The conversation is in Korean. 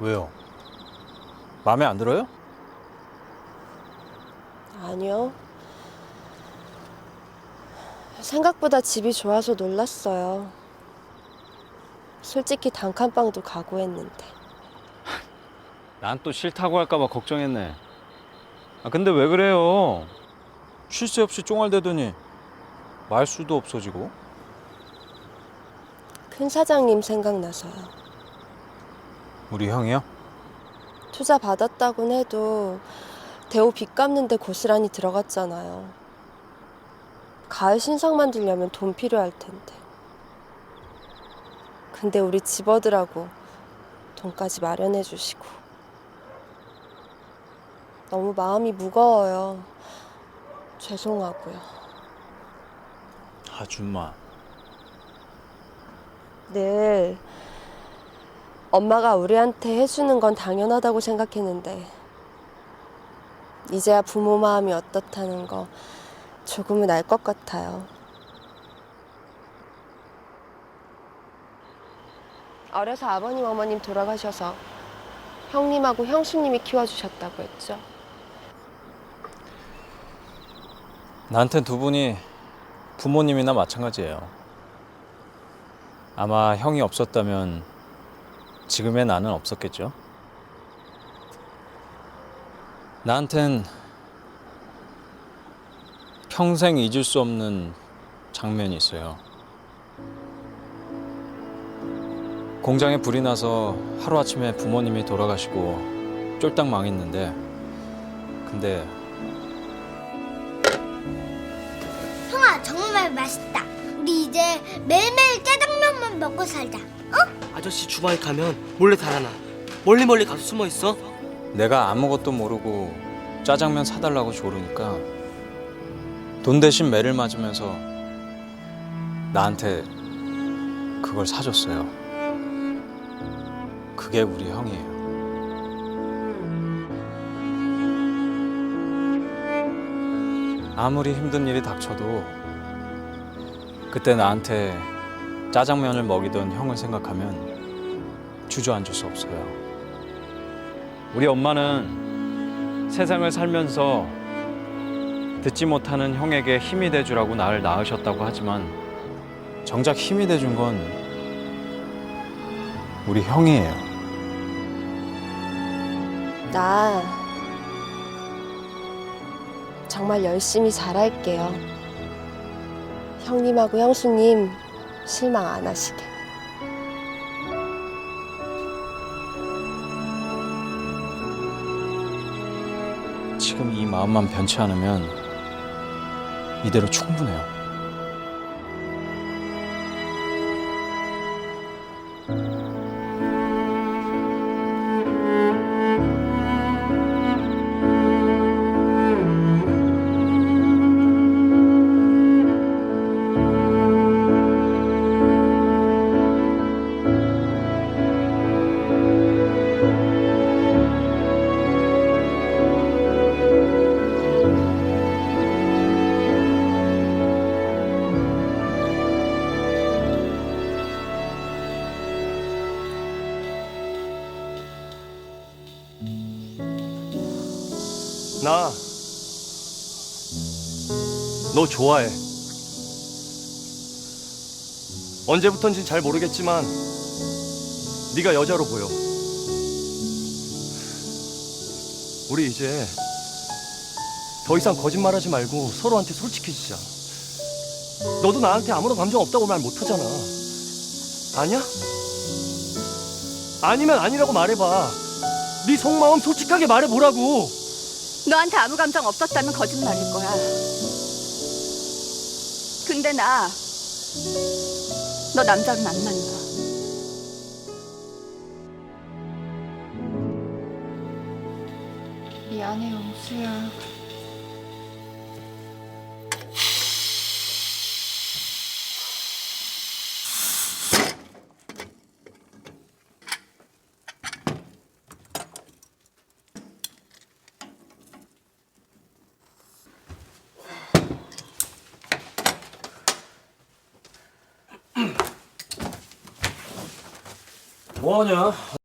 왜요? 마음에 안 들어요? 아니요. 생각보다 집이 좋아서 놀랐어요. 솔직히 단칸방도 각오했는데. 난 또 싫다고 할까봐 걱정했네. 아 근데 왜 그래요? 쉴 새 없이 쫑알대더니 말수도 없어지고. 큰 사장님 생각나서요. 우리 형이요? 투자 받았다곤 해도 대호 빚 갚는데 고스란히 들어갔잖아요. 가을 신상 만들려면 돈 필요할 텐데. 근데 우리 집어들하고 돈까지 마련해 주시고. 너무 마음이 무거워요. 죄송하고요. 아줌마. 늘 엄마가 우리한테 해주는 건 당연하다고 생각했는데 이제야 부모 마음이 어떻다는 거 조금은 알 것 같아요. 어려서 아버님 어머님 돌아가셔서 형님하고 형수님이 키워주셨다고 했죠. 나한텐 두 분이 부모님이나 마찬가지예요. 아마 형이 없었다면 지금의 나는 없었겠죠. 나한텐 평생 잊을 수 없는 장면이 있어요. 공장에 불이 나서 하루아침에 부모님이 돌아가시고 쫄딱 망했는데 근데 형아 정말 맛있다. 우리 이제 매일매일 짜장면만 먹고 살자. 아저씨 주방에 가면 몰래 달아나. 멀리 멀리 가서 숨어 있어. 내가 아무것도 모르고 짜장면 사달라고 조르니까 돈 대신 매를 맞으면서 나한테 그걸 사줬어요. 그게 우리 형이에요. 아무리 힘든 일이 닥쳐도 그때 나한테 짜장면을 먹이던 형을 생각하면 주저앉을 수 없어요. 우리 엄마는 세상을 살면서 듣지 못하는 형에게 힘이 돼주라고 나를 낳으셨다고 하지만 정작 힘이 돼준 건 우리 형이에요. 나 정말 열심히 잘할게요. 형님하고 형수님 실망 안 하시게. 지금 이 마음만 변치 않으면 이대로 충분해요. 나. 너 좋아해. 언제부턴지 잘 모르겠지만 네가 여자로 보여. 우리 이제 더 이상 거짓말하지 말고 서로한테 솔직해지자. 너도 나한테 아무런 감정 없다고 말 못하잖아. 아니야? 아니면 아니라고 말해봐. 네 속마음 솔직하게 말해보라고. 너한테 아무 감정 없었다면 거짓말일 거야. 근데 나, 너 남자는 안 만나. 미안해, 영수야. 뭐하냐?